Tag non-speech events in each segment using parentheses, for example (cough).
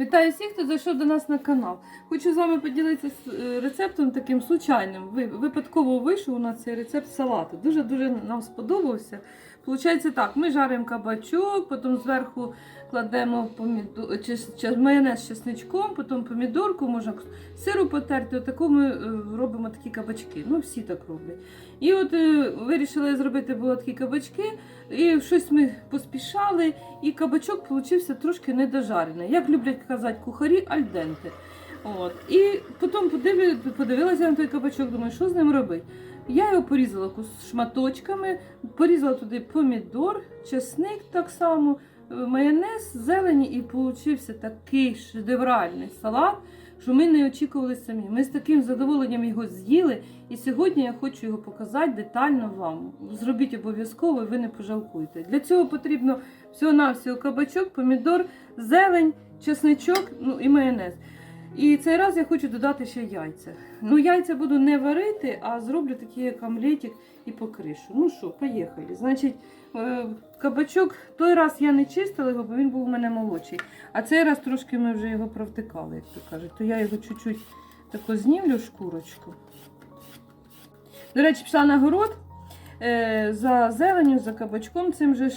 Вітаю всіх, хто зайшов до нас на канал. Хочу з вами поділитися е, рецептом таким случайним. Ви- Випадково вийшов у нас цей рецепт салату. Дуже-дуже нам сподобався. Получається так: ми жаримо кабачок, потім зверху кладемо помідор, майонез з чесничком, потім помідорку, можна сиру потерти. Отаку ми е, робимо такі кабачки. Ну, всі так роблять. І от е, вирішила я зробити було такі кабачки, і щось ми поспішали, і кабачок получився трошки недожарений. Як люблять казати кухарі, альденте. От. І потім подивилася на той кабачок, думаю, що з ним робити. Я його порізала шматочками, порізала туди помідор, чесник так само, е, майонез, зелені, і получився такий шедевральний салат, що ми не очікували самі. Ми з таким задоволенням його з'їли, і сьогодні я хочу його показати детально вам. Зробіть обов'язково, ви не пожалкуєте. Для цього потрібно всього-навсього кабачок, помідор, зелень, чесничок ну, і майонез. І цей раз я хочу додати ще яйця. Ну, яйця буду не варити, а зроблю такий як омлетик і покришу. Ну що, поїхали. Значить, е, кабачок той раз я не чистила його, бо він був у мене молодший. А цей раз трошки ми вже його провтикали, як то кажуть. То я його чуть-чуть тако знімлю шкурочку. До речі, пішла на город е, за зеленю, за кабачком цим же ж.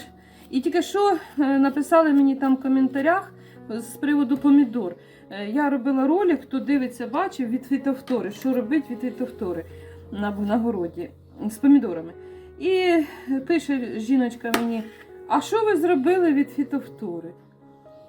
І тільки що е, написали мені там в коментарях з приводу помідор. Е, Я робила ролик, хто дивиться, бачив від фітофтори, що робить від фітофтори на, на городі з помідорами. І пише жіночка мені: а що ви зробили від фітофтори?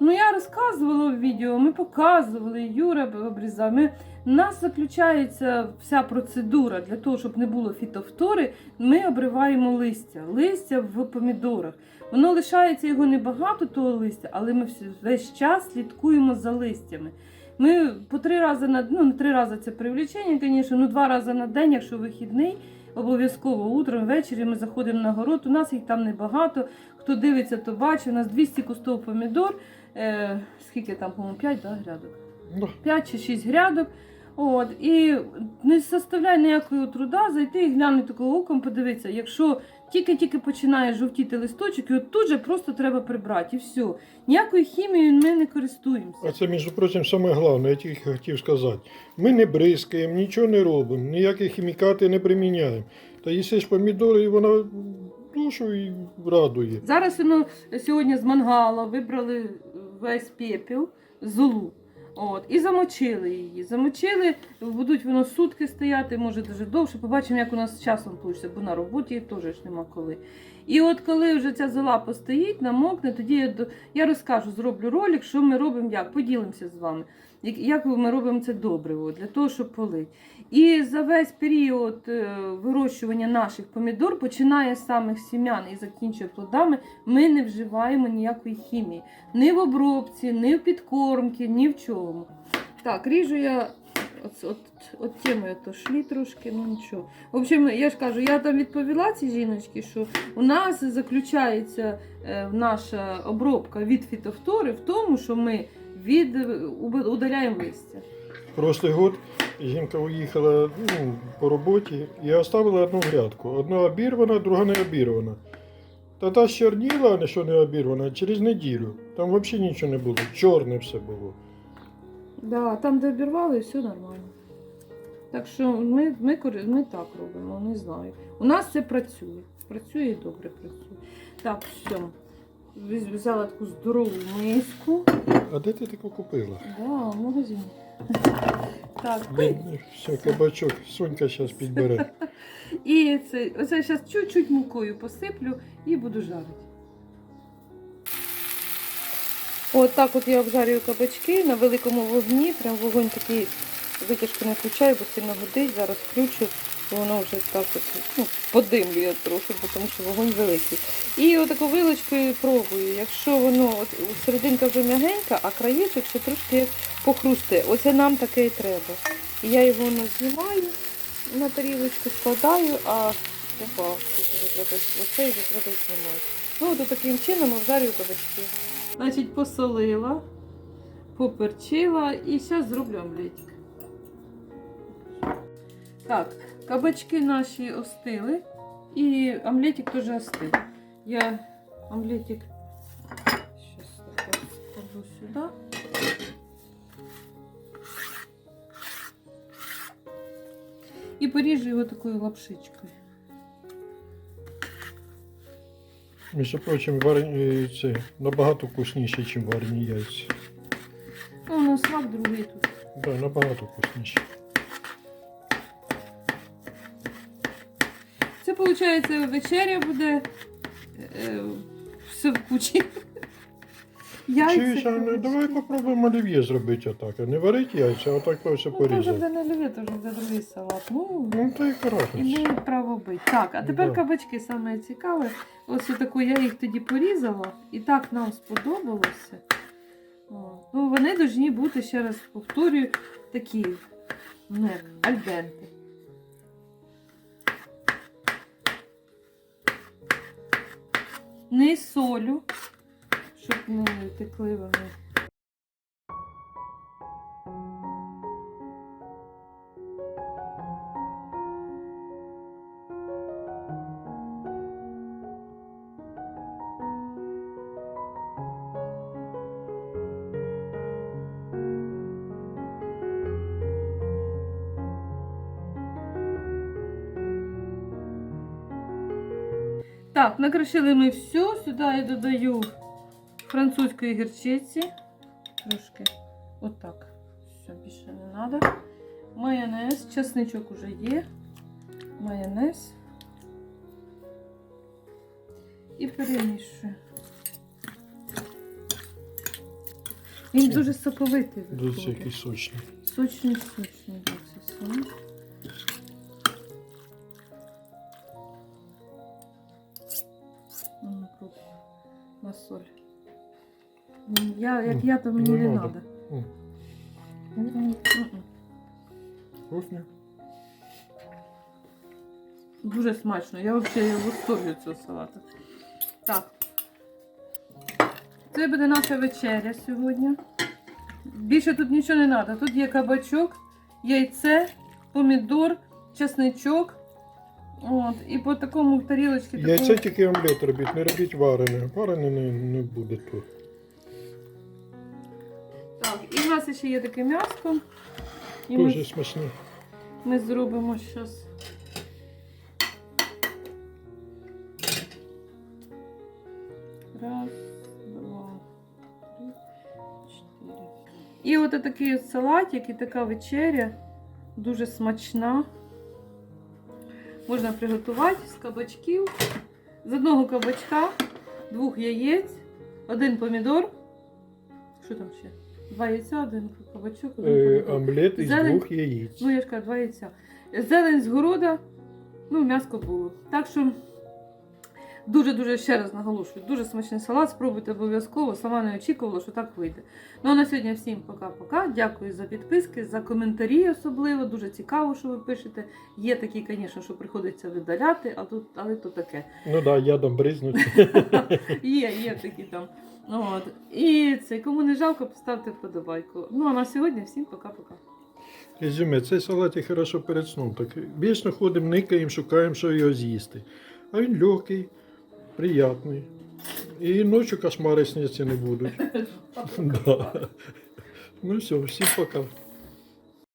Ну, я розказувала в відео, ми показували, Юра обрізав. Ми, у нас заключається вся процедура для того, щоб не було фітофтори, ми обриваємо листя. Листя в помідорах. Воно лишається його небагато, того листя, але ми весь час слідкуємо за листями. Ми по три рази на ну не три рази це привлічення, звісно, ну два рази на день, якщо вихідний, обов'язково утром, ввечері ми заходимо на город. У нас їх там небагато. Хто дивиться, то бачить. У нас 200 кустов помідор. Е, скільки там, по-моєму, 5 да, грядок? Ну, 5 чи 6 грядок. От, і не составляє ніякого труда зайти і глянути оком, подивитися, якщо тільки-тільки починає жовтіти листочок, і от тут же просто треба прибрати, і все. Ніякою хімією ми не користуємося. а це, між прочим, саме головне, я тільки хотів сказати. Ми не бризкаємо, нічого не робимо, ніякі хімікати не приміняємо. Та їсиш помідори, і вона душу і радує. Зараз ну, сьогодні з мангала вибрали весь пепел, золу. От, і замочили її. Замочили, будуть воно сутки стояти, може дуже довше. Побачимо, як у нас з часом вийде, бо на роботі теж ж нема коли. І от коли вже ця зола постоїть, намокне, тоді я, я розкажу, зроблю ролик, що ми робимо, як поділимося з вами. Як, ми робимо це добриво для того, щоб полити. І за весь період е, вирощування наших помідор, починає з самих сім'ян і закінчує плодами, ми не вживаємо ніякої хімії. Ні в обробці, ні в підкормці, ні в чому. Так, ріжу я от, от, от теми то шлі трошки, ну нічого. В общем, я ж кажу, я там відповіла цій жіночці, що у нас заключається е, наша обробка від фітофтори в тому, що ми від, удаляємо листя. Прошлий год жінка уїхала ну, по роботі і оставила одну грядку. Одна обірвана, друга не обірвана. Та та щорніла, а не що не обірвана, через неділю. Там взагалі нічого не було. Чорне все було. Да, там, де обірвали, все нормально. Так що ми, ми, ми так робимо, не знаю. У нас це працює. Працює і добре працює. Так, все. Взяла таку здорову миску. А де ти таку купила? Да, в магазині. (laughs) Так, Все, кабачок, Сонька зараз підбере. (laughs) і це, оце зараз чуть-чуть мукою посиплю і буду жарити. От так от я обжарюю кабачки на великому вогні. Прям вогонь такий витяжку не включаю, бо сильно годить. Зараз включу, і воно вже так от ну, подимлює трохи, тому що вогонь великий. І отаку вилочкою пробую. Якщо воно от, серединка вже м'ягенька, а краєчок ще трошки похрусте. Оце нам таке і треба. І я його знімаю на тарілочку, складаю, а опа, оце вже треба знімати. Ну, от таким чином обжарюю кабачки. Значить, посолила, поперчила і зараз зроблю омлетик. Так, Кабачки наші остили. І омлетик теж остив. Я омлетик зараз скажу сюди. І поріжу його такою лапшичкою. Між прочим, варені е, це набагато вкусніше, ніж варені яйця. Ну, у нас смак другий тут. Да, набагато вкусніше. Виходить, вечеря буде е, все в кучі. Чуєш, а ну, давай попробуємо олів'є зробити отак. Не варити яйця, а отак ось Ну, то вже порізати. буде не любить, то вже буде другий салат. Ну, Ну, то і хорошо. імеє право бути. Так, а тепер Да. кабачки саме цікаве. Ось таку я їх тоді порізала, і так нам сподобалося. О, Ну, вони повинні бути, ще раз повторюю, такі, ну, як альденти. Не солю, щоб не текли вони. Так, накришили ми все. Сюди я додаю французької гірчиці. Трошки отак. Все, більше не треба. Майонез, чесничок уже є. Майонез. І перемішую. Він дуже соковитий виходить. який сочний. Сочний, сочний, пробуй. На соль. Я, як я, то мені не не надо. треба. Вкусно. Дуже смачно. Я взагалі в цього салату. Так. Це буде наша вечеря сьогодні. Більше тут нічого не треба. Тут є кабачок, яйце, помідор, чесничок. От, і по такому в тарілочці Яйце такого- тільки омлет робіть, не робіть варене. Варене не, не буде тут. Так, і в нас ще є таке м'яско. І ми, Дуже смачне. ми зробимо зараз. Раз, два, три, чотири. І от такий салатик і така вечеря. Дуже смачна. Можна приготувати з кабачків. З одного кабачка, двох яєць, один помідор. Що там ще? Два яйця, один кабачок, один Е, помідор. омлет із Зелень. двох яєць. Ну, я ж кажу, два яйця. Зелень з города, ну, м'яско було. Так що дуже-дуже ще раз наголошую, дуже смачний салат, спробуйте обов'язково. Сама не очікувала, що так вийде. Ну а на сьогодні всім пока-пока. Дякую за підписки, за коментарі особливо. Дуже цікаво, що ви пишете. Є такі, звісно, що приходиться видаляти, а тут, але то таке. Ну так, да, ядом бризнуть. (laughs) Є, є такі там. От. І це, кому не жалко, поставте вподобайку. Ну а на сьогодні всім пока-пока. Резюме, цей салат є хорошо перед сном. Так вічно ходимо, никаємо, шукаємо, що його з'їсти. А він легкий, приятний. І ночі кошмари сняться не будуть. (laughs) Ну все, всім пока.